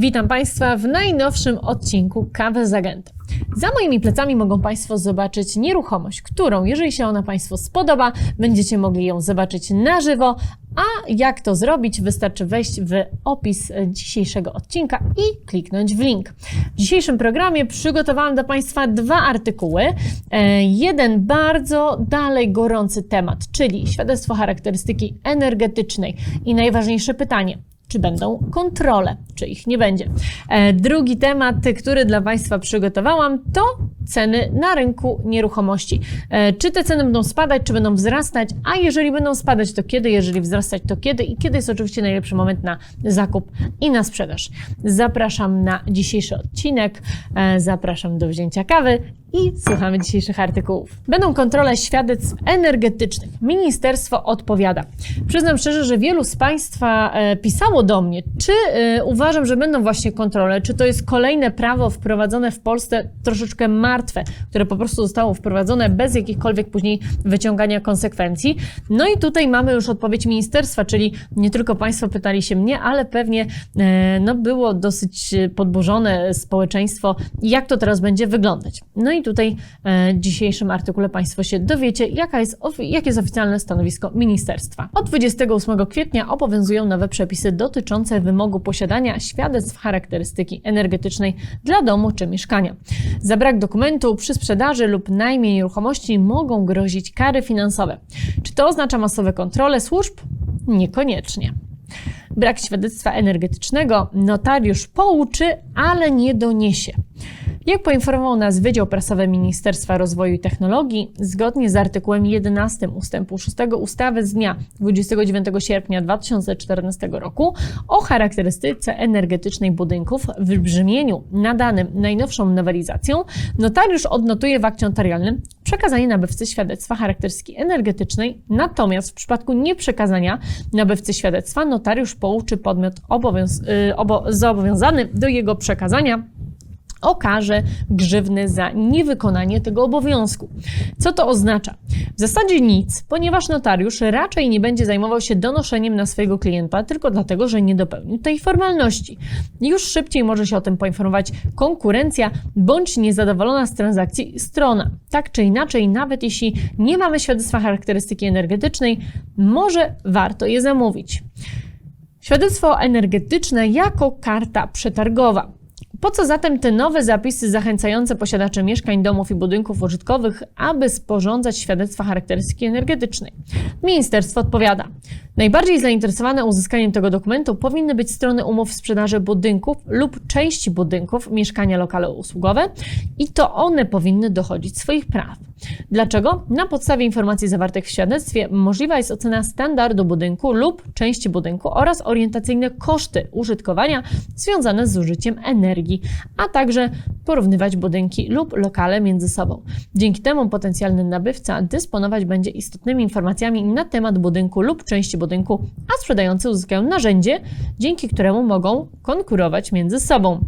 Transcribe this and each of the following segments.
Witam Państwa w najnowszym odcinku Kawy z Agentem. Za moimi plecami mogą Państwo zobaczyć nieruchomość, którą, jeżeli się ona Państwu spodoba, będziecie mogli ją zobaczyć na żywo. A jak to zrobić? Wystarczy wejść w opis dzisiejszego odcinka i kliknąć w link. W dzisiejszym programie przygotowałam dla Państwa dwa artykuły. E, Jeden bardzo dalej gorący temat, czyli świadectwo charakterystyki energetycznej. I najważniejsze pytanie, czy będą kontrole, czy ich nie będzie. E, Drugi temat, który dla Państwa przygotowałam, to ceny na rynku nieruchomości. E, Czy te ceny będą spadać, czy będą wzrastać, a jeżeli będą spadać, to kiedy, jeżeli wzrastać, to kiedy i kiedy jest oczywiście najlepszy moment na zakup i na sprzedaż. Zapraszam na dzisiejszy odcinek, e, zapraszam do wzięcia kawy i słuchamy dzisiejszych artykułów. Będą kontrole świadectw energetycznych. Ministerstwo odpowiada. Przyznam szczerze, że wielu z Państwa e, pisało do mnie, czy e, uważam, że będą właśnie kontrole, czy to jest kolejne prawo wprowadzone w Polsce troszeczkę martwe, które po prostu zostało wprowadzone bez jakichkolwiek później wyciągania konsekwencji. No i tutaj mamy już odpowiedź ministerstwa, czyli nie tylko Państwo pytali się mnie, ale pewnie e, no, było dosyć podburzone społeczeństwo, jak to teraz będzie wyglądać. No i tutaj e, w dzisiejszym artykule Państwo się dowiecie, jaka jest, jakie jest oficjalne stanowisko ministerstwa. Od 28 kwietnia obowiązują nowe przepisy dotyczące wymogu posiadania świadectw charakterystyki energetycznej dla domu czy mieszkania. Za brak dokumentu przy sprzedaży lub najmie nieruchomości mogą grozić kary finansowe. Czy to oznacza masowe kontrole służb? Niekoniecznie. Brak świadectwa energetycznego notariusz pouczy, ale nie doniesie. Jak poinformował nas Wydział Prasowy Ministerstwa Rozwoju i Technologii, zgodnie z artykułem 11 ustępu 6 ustawy z dnia 29 sierpnia 2014 roku o charakterystyce energetycznej budynków w brzmieniu nadanym najnowszą nowelizacją, notariusz odnotuje w akcie notarialnym przekazanie nabywcy świadectwa charakterystyki energetycznej, natomiast w przypadku nieprzekazania nabywcy świadectwa notariusz pouczy podmiot obowiąz- y, obo- zobowiązany do jego przekazania okaże grzywny za niewykonanie tego obowiązku. Co to oznacza? W zasadzie nic, ponieważ notariusz raczej nie będzie zajmował się donoszeniem na swojego klienta tylko dlatego, że nie dopełnił tej formalności. Już szybciej może się o tym poinformować konkurencja bądź niezadowolona z transakcji strona. Tak czy inaczej, nawet jeśli nie mamy świadectwa charakterystyki energetycznej, może warto je zamówić. Świadectwo energetyczne jako karta przetargowa. Po co zatem te nowe zapisy zachęcające posiadaczy mieszkań, domów i budynków użytkowych, aby sporządzać świadectwa charakterystyki energetycznej? Ministerstwo odpowiada. Najbardziej zainteresowane uzyskaniem tego dokumentu powinny być strony umów sprzedaży budynków lub części budynków, mieszkania, lokale usługowe i to one powinny dochodzić swoich praw. Dlaczego? Na podstawie informacji zawartych w świadectwie możliwa jest ocena standardu budynku lub części budynku oraz orientacyjne koszty użytkowania związane z zużyciem energii, a także porównywać budynki lub lokale między sobą. Dzięki temu potencjalny nabywca dysponować będzie istotnymi informacjami na temat budynku lub części budynku, a sprzedający uzyskają narzędzie, dzięki któremu mogą konkurować między sobą.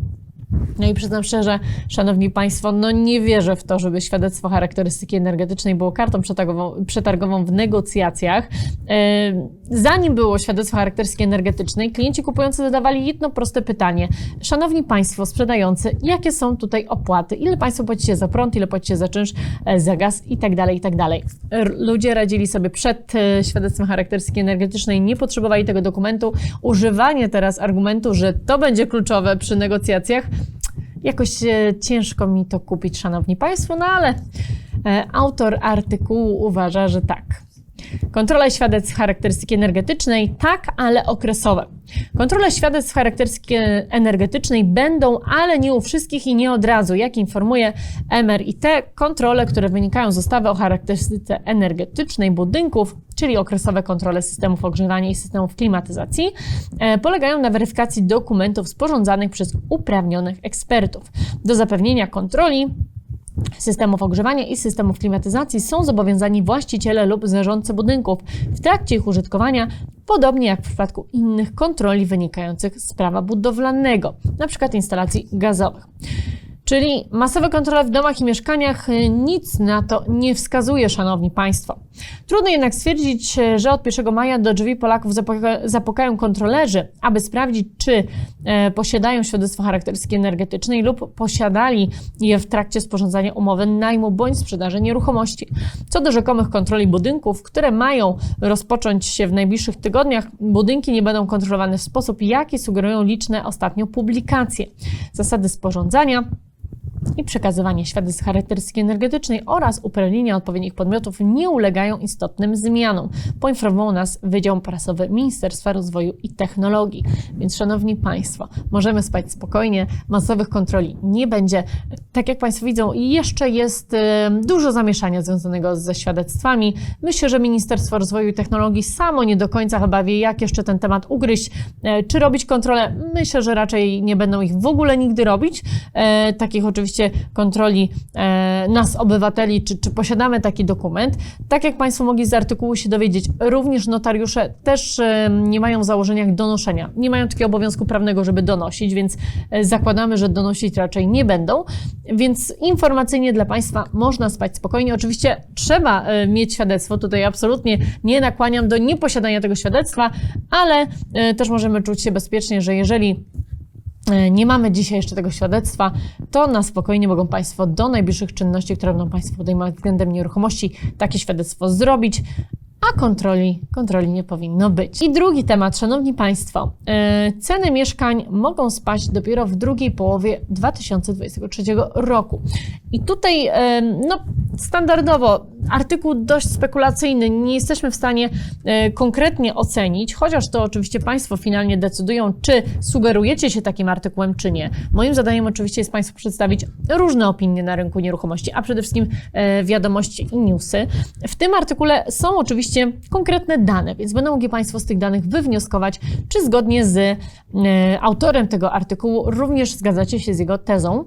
No i przyznam szczerze, Szanowni Państwo, no nie wierzę w to, żeby świadectwo charakterystyki energetycznej było kartą przetargową, przetargową w negocjacjach. E, Zanim było świadectwo charakterystyki energetycznej, klienci kupujący zadawali jedno proste pytanie. Szanowni Państwo sprzedający, jakie są tutaj opłaty? Ile Państwo płacicie za prąd, ile płacicie za czynsz, e, za gaz i tak dalej, i tak dalej. Ludzie radzili sobie przed e, świadectwem charakterystyki energetycznej, nie potrzebowali tego dokumentu. Używanie teraz argumentu, że to będzie kluczowe przy negocjacjach, Jakoś e, ciężko mi to kupić, szanowni państwo, no ale e, autor artykułu uważa, że tak. Kontrola świadectw charakterystyki energetycznej, tak, ale okresowe. Kontrole świadectw charakterystyki energetycznej będą, ale nie u wszystkich i nie od razu. Jak informuje MRIT, kontrole, które wynikają z ustawy o charakterystyce energetycznej budynków, czyli okresowe kontrole systemów ogrzewania i systemów klimatyzacji, e, polegają na weryfikacji dokumentów sporządzanych przez uprawnionych ekspertów. Do zapewnienia kontroli systemów ogrzewania i systemów klimatyzacji są zobowiązani właściciele lub zarządcy budynków w trakcie ich użytkowania, podobnie jak w przypadku innych kontroli wynikających z prawa budowlanego, np. instalacji gazowych. Czyli masowe kontrole w domach i mieszkaniach y, nic na to nie wskazuje, szanowni państwo. Trudno jednak stwierdzić, y, że od 1 maja do drzwi Polaków zapuka- zapukają kontrolerzy, aby sprawdzić, czy e, posiadają świadectwo charakterystyki energetycznej lub posiadali je w trakcie sporządzania umowy najmu bądź sprzedaży nieruchomości. Co do rzekomych kontroli budynków, które mają rozpocząć się w najbliższych tygodniach, budynki nie będą kontrolowane w sposób, jaki sugerują liczne ostatnio publikacje. Zasady sporządzania i przekazywanie świadectw charakterystyki energetycznej oraz uprawnienia odpowiednich podmiotów nie ulegają istotnym zmianom, poinformował nas Wydział Prasowy Ministerstwa Rozwoju i Technologii. Więc, Szanowni Państwo, możemy spać spokojnie, masowych kontroli nie będzie. Tak jak Państwo widzą, jeszcze jest dużo zamieszania związanego ze świadectwami. Myślę, że Ministerstwo Rozwoju i Technologii samo nie do końca chyba wie, jak jeszcze ten temat ugryźć, e, czy robić kontrolę. Myślę, że raczej nie będą ich w ogóle nigdy robić. E, takich oczywiście kontroli e, nas, obywateli, czy, czy posiadamy taki dokument. Tak jak Państwo mogli z artykułu się dowiedzieć, również notariusze też e, nie mają w założeniach donoszenia. Nie mają takiego obowiązku prawnego, żeby donosić, więc e, zakładamy, że donosić raczej nie będą. Więc informacyjnie dla Państwa można spać spokojnie. Oczywiście trzeba e, mieć świadectwo. Tutaj absolutnie nie nakłaniam do nieposiadania tego świadectwa, ale e, też możemy czuć się bezpiecznie, że jeżeli nie mamy dzisiaj jeszcze tego świadectwa, to na spokojnie mogą Państwo do najbliższych czynności, które będą Państwo podejmować względem nieruchomości, takie świadectwo zrobić, a kontroli, kontroli nie powinno być. I drugi temat, Szanowni Państwo. e, Ceny mieszkań mogą spaść dopiero w drugiej połowie 2023 roku. I tutaj, e, no, standardowo, artykuł dość spekulacyjny, nie jesteśmy w stanie e, konkretnie ocenić, chociaż to oczywiście Państwo finalnie decydują, czy sugerujecie się takim artykułem, czy nie. Moim zadaniem oczywiście jest Państwu przedstawić różne opinie na rynku nieruchomości, a przede wszystkim e, wiadomości i newsy. W tym artykule są oczywiście konkretne dane, więc będą mogli Państwo z tych danych wywnioskować, czy zgodnie z e, autorem tego artykułu również zgadzacie się z jego tezą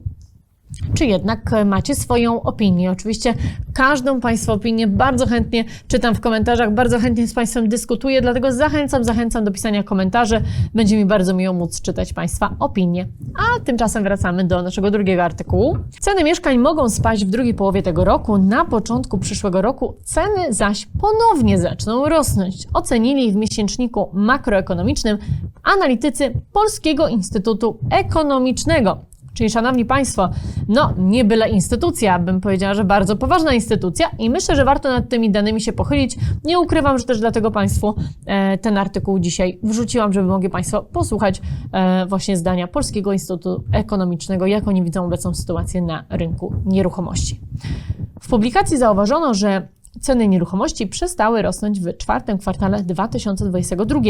czy jednak e, macie swoją opinię. Oczywiście każdą Państwa opinię bardzo chętnie czytam w komentarzach, bardzo chętnie z Państwem dyskutuję, dlatego zachęcam, zachęcam do pisania komentarzy. Będzie mi bardzo miło móc czytać Państwa opinie. A tymczasem wracamy do naszego drugiego artykułu. Ceny mieszkań mogą spaść w drugiej połowie tego roku, na początku przyszłego roku ceny zaś ponownie zaczną rosnąć. Ocenili w miesięczniku makroekonomicznym analitycy Polskiego Instytutu Ekonomicznego. Czyli, szanowni Państwo, no nie byle instytucja, bym powiedziała, że bardzo poważna instytucja i myślę, że warto nad tymi danymi się pochylić. Nie ukrywam, że też dlatego Państwu e, ten artykuł dzisiaj wrzuciłam, żeby mogli Państwo posłuchać e, właśnie zdania Polskiego Instytutu Ekonomicznego, jak oni widzą obecną sytuację na rynku nieruchomości. W publikacji zauważono, że ceny nieruchomości przestały rosnąć w czwartym kwartale 2022.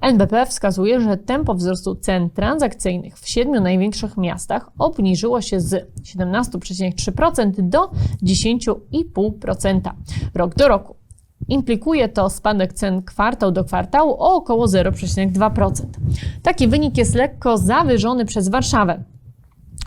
NBP wskazuje, że tempo wzrostu cen transakcyjnych w siedmiu największych miastach obniżyło się z 17,3% do 10,5% rok do roku. Implikuje to spadek cen kwartał do kwartału o około 0,2%. Taki wynik jest lekko zawyżony przez Warszawę.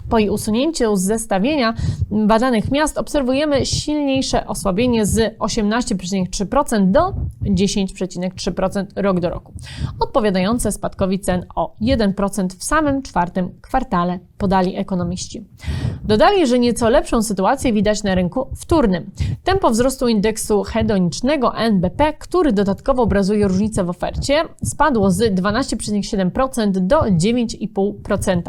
Po jej usunięciu z zestawienia badanych miast obserwujemy silniejsze osłabienie z 18,3% do 10,3% rok do roku, odpowiadające spadkowi cen o 1% w samym czwartym kwartale, podali ekonomiści. Dodali, że nieco lepszą sytuację widać na rynku wtórnym. Tempo wzrostu indeksu hedonicznego NBP, który dodatkowo obrazuje różnicę w ofercie, spadło z 12,7% do 9,5%.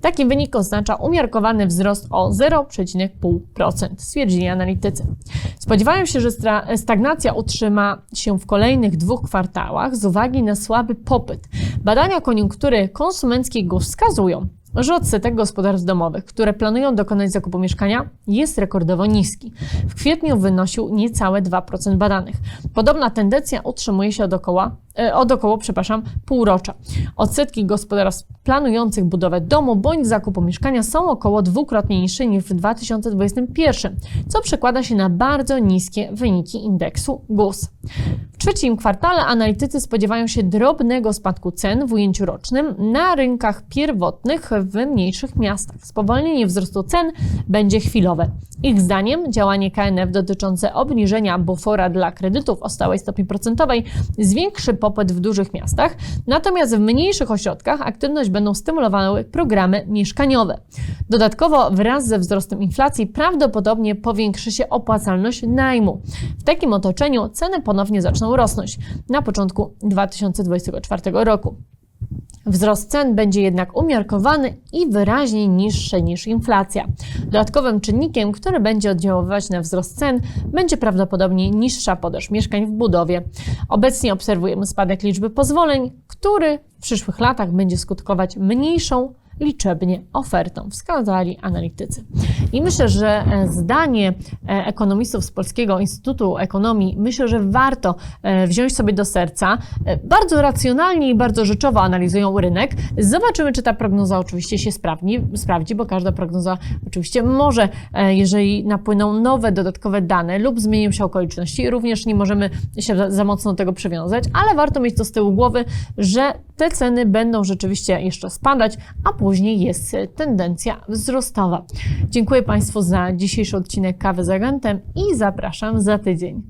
Taki wynik oznacza umiarkowany wzrost o 0,5%, stwierdzili analitycy. Spodziewają się, że stagnacja utrzyma się w kolejnych dwóch kwartałach z uwagi na słaby popyt. Badania koniunktury konsumenckiej GUS wskazują, że odsetek gospodarstw domowych, które planują dokonać zakupu mieszkania, jest rekordowo niski. W kwietniu wynosił niecałe 2% badanych. Podobna tendencja utrzymuje się od od około przepraszam, półrocza. Odsetki gospodarstw planujących budowę domu bądź zakupu mieszkania są około dwukrotnie niższe niż w 2021, co przekłada się na bardzo niskie wyniki indeksu GUS. W trzecim kwartale analitycy spodziewają się drobnego spadku cen w ujęciu rocznym na rynkach pierwotnych w mniejszych miastach. Spowolnienie wzrostu cen będzie chwilowe. Ich zdaniem działanie KNF dotyczące obniżenia bufora dla kredytów o stałej stopni procentowej zwiększy popyt w dużych miastach, natomiast w mniejszych ośrodkach aktywność będą stymulowały programy mieszkaniowe. Dodatkowo wraz ze wzrostem inflacji prawdopodobnie powiększy się opłacalność najmu. W takim otoczeniu ceny ponownie zaczną rosnąć na początku 2024 roku. Wzrost cen będzie jednak umiarkowany i wyraźnie niższy niż inflacja. Dodatkowym czynnikiem, który będzie oddziaływać na wzrost cen, będzie prawdopodobnie niższa podaż mieszkań w budowie. Obecnie obserwujemy spadek liczby pozwoleń, który w przyszłych latach będzie skutkować mniejszą liczebnie ofertą, wskazali analitycy. I myślę, że e, zdanie e, ekonomistów z Polskiego Instytutu Ekonomii, myślę, że warto e, wziąć sobie do serca. Bardzo racjonalnie i bardzo rzeczowo analizują rynek. Zobaczymy, czy ta prognoza oczywiście się sprawdzi, sprawdzi bo każda prognoza oczywiście może, jeżeli napłyną nowe, dodatkowe dane lub zmienią się okoliczności, również nie możemy się za mocno do tego przywiązać, ale warto mieć to z tyłu głowy, że te ceny będą rzeczywiście jeszcze spadać, a później jest e, tendencja wzrostowa. Dziękuję Państwu za dzisiejszy odcinek Kawy z Agentem i zapraszam za tydzień.